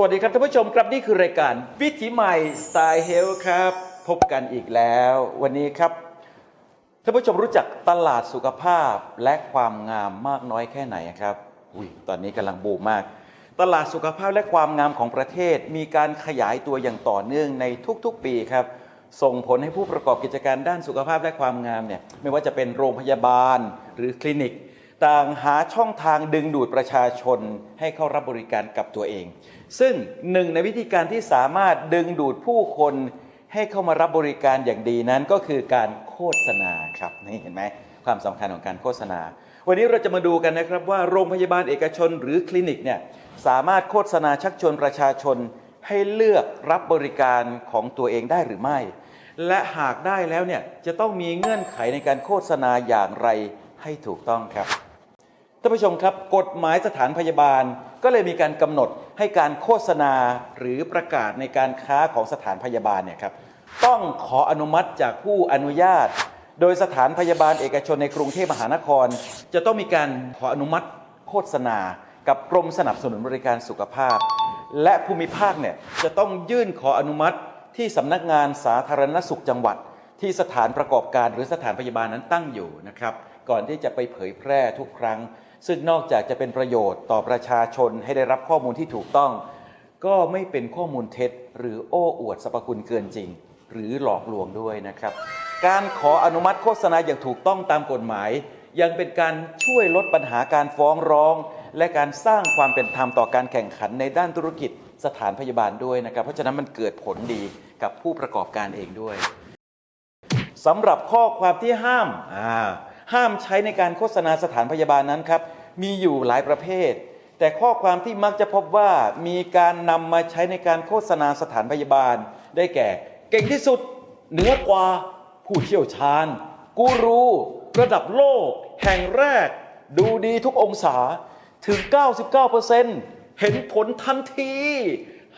สวัสดีครับท่านผู้ชมครับนี่คือรายการวิถีใหม่สไตล์เฮลครับ พบกันอีกแล้ว วันนี้ครับท่านผู้ชมรู้จักตลาดสุขภาพและความงามมากน้อยแค่ไหนครับอุ้ยตอนนี้กำลังบูมมาก ตลาดสุขภาพและความงามของประเทศ มีการขยายตัวอย่างต่อเนื่องในทุกๆปีครับ ส่งผลให้ผู้ประกอบกิจการด้านสุขภาพและความงามเนี่ยไม่ว่าจะเป็นโรงพยาบาลหรือคลินิก ต่างหาช่องทางดึงดูดประชาชนให้เข้ารับบริการกับตัวเอง ซึ่งหนึ่งในวิธีการที่สามารถดึงดูดผู้คนให้เข้ามารับบริการอย่างดีนั้นก็คือการโฆษณาครับนี่เห็นไหมความสำคัญของการโฆษณา วันนี้เราจะมาดูกันนะครับว่าโรงพยาบาลเอกชนหรือคลินิกเนี่ยสามารถโฆษณาชักชวนประชาชนให้เลือกรับบริการของตัวเองได้หรือไม่ และหากได้แล้วเนี่ยจะต้องมีเงื่อนไขในการโฆษณาอย่างไรให้ถูกต้องครับ ท่านผู้ชมครับ กฎหมายสถานพยาบาลก็เลยมีการกำหนดให้การโฆษณาหรือประกาศในการค้าของสถานพยาบาลเนี่ยครับต้องขออนุมัติจากผู้อนุญาต โดยสถานพยาบาลเอกชนในกรุงเทพมหานคร จะต้องมีการขออนุมัติโฆษณา กับกรมสนับสนุนบริการสุขภาพ และภูมิภาคเนี่ยจะต้องยื่นขออนุมัติที่สำนักงานสาธารณสุขจังหวัด ที่สถานประกอบการหรือสถานพยาบาลนั้นตั้งอยู่นะครับ ก่อนที่จะไปเผยแพร่ทุกครั้ง ซึ่งนอกจากจะเป็นประโยชน์ต่อประชาชนให้ได้รับข้อมูลที่ถูกต้อง ก็ไม่เป็นข้อมูลเท็จ หรือโอ้อวดสรรพคุณเกินจริง หรือหลอกลวงด้วยนะครับ การขออนุมัติโฆษณาอย่างถูกต้องตามกฎหมาย ยังเป็นการช่วยลดปัญหาการฟ้องร้อง และการสร้างความเป็นธรรมต่อการแข่งขันในด้านธุรกิจสถานพยาบาลด้วยนะครับ เพราะฉะนั้นมันเกิดผลดีกับผู้ประกอบการเองด้วยสำหรับข้อความที่ห้ามอ่า ห้ามใช้ในการโฆษณาสถานพยาบาลนั้นครับ มีอยู่หลายประเภท แต่ข้อความที่มักจะพบว่ามีการนำมาใช้ในการโฆษณาสถานพยาบาล ได้แก่ เก่งที่สุด เหนือกว่าผู้เชี่ยวชาญ กูรู ระดับโลก แห่งแรก ดูดีทุกองศาถึง 99%เห็นผลทันที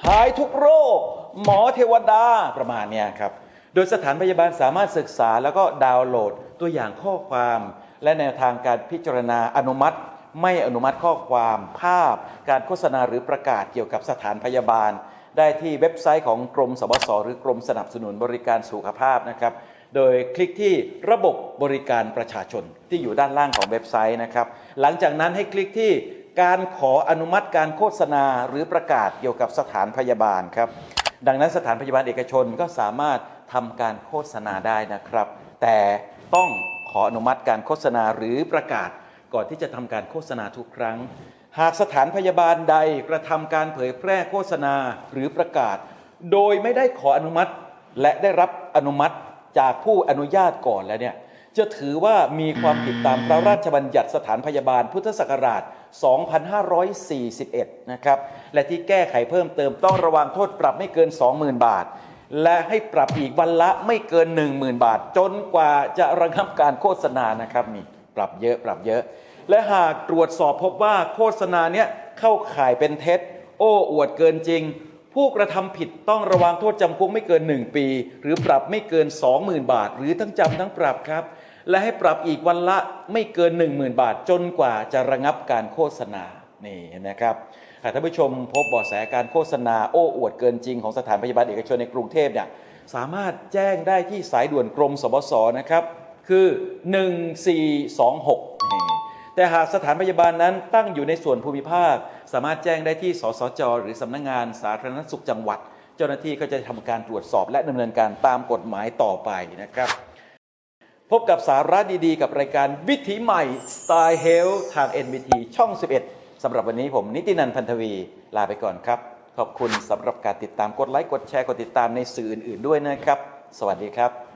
หายทุกโรค หมอเทวดาประมาณนี้ครับ โดยสถานพยาบาลสามารถศึกษาแล้วก็ดาวน์โหลดตัวอย่างข้อความ และแนวทางการพิจารณาอนุมัติ ไม่อนุมัติข้อความ ภาพ การโฆษณาหรือประกาศเกี่ยวกับสถานพยาบาล ได้ที่เว็บไซต์ของกรมสบสหรือกรมสนับสนุนบริการสุขภาพนะครับ โดยคลิกที่ระบบบริการประชาชนที่อยู่ด้านล่างของเว็บไซต์นะครับ หลังจากนั้นให้คลิกที่การขออนุมัติการโฆษณาหรือประกาศเกี่ยวกับสถานพยาบาลครับดังนั้นสถานพยาบาลเอกชนก็สามารถ ทำการโฆษณาได้นะครับ แต่ต้องขออนุมัติการโฆษณาหรือประกาศก่อนที่จะทำการโฆษณาทุกครั้ง หากสถานพยาบาลใดกระทำการเผยแพร่โฆษณาหรือประกาศ โดยไม่ได้ขออนุมัติ และได้รับอนุมัติจากผู้อนุญาตก่อนแล้วเนี่ยจะถือว่ามีความผิดตามพระราชบัญญัติสถานพยาบาลพุทธศักราช 2541 นะครับ และที่แก้ไขเพิ่มเติมต้องระวังโทษปรับไม่เกิน 20,000 บาท และให้ปรับอีกวันละไม่เกิน 10,000 บาท จนกว่าจะระงับการโฆษณานะครับนี่ปรับเยอะปรับเยอะ และหากตรวจสอบพบว่าโฆษณาเนี้ยเข้าข่ายเป็นเท็จ โอ้อวดเกินจริง ผู้กระทำผิดต้องระวังโทษจำคุกไม่เกิน 1 ปี หรือปรับไม่เกิน 20,000 บาท หรือทั้งจำทั้งปรับครับ และให้ปรับอีกวันละไม่เกิน 10,000 บาท จนกว่าจะระงับการโฆษณานี่นะครับ หากท่านผู้ชมพบเบาะแสการโฆษณาโอ้อวดเกินจริงของสถานพยาบาลเอกชนในกรุงเทพเนี่ยสามารถแจ้งได้ที่สายด่วนกรมสบสนะครับคือ 1426 แต่หากสถานพยาบาลนั้นตั้งอยู่ในส่วนภูมิภาค สามารถแจ้งได้ที่สสจ หรือสำนักงานสาธารณสุขจังหวัด เจ้าหน้าที่ก็จะทำการตรวจสอบและดำเนินการตามกฎหมายต่อไปนะครับ พบกับสาระดีๆ กับรายการวิถีใหม่สไตล์เฮลทาง NBT ช่อง 11 สำหรับวันนี้ผมนิตินันพันธวีลาไปก่อนครับ ขอบคุณสำหรับการติดตามกดไลค์กดแชร์กดติดตามในสื่ออื่นๆด้วยนะครับ สวัสดีครับ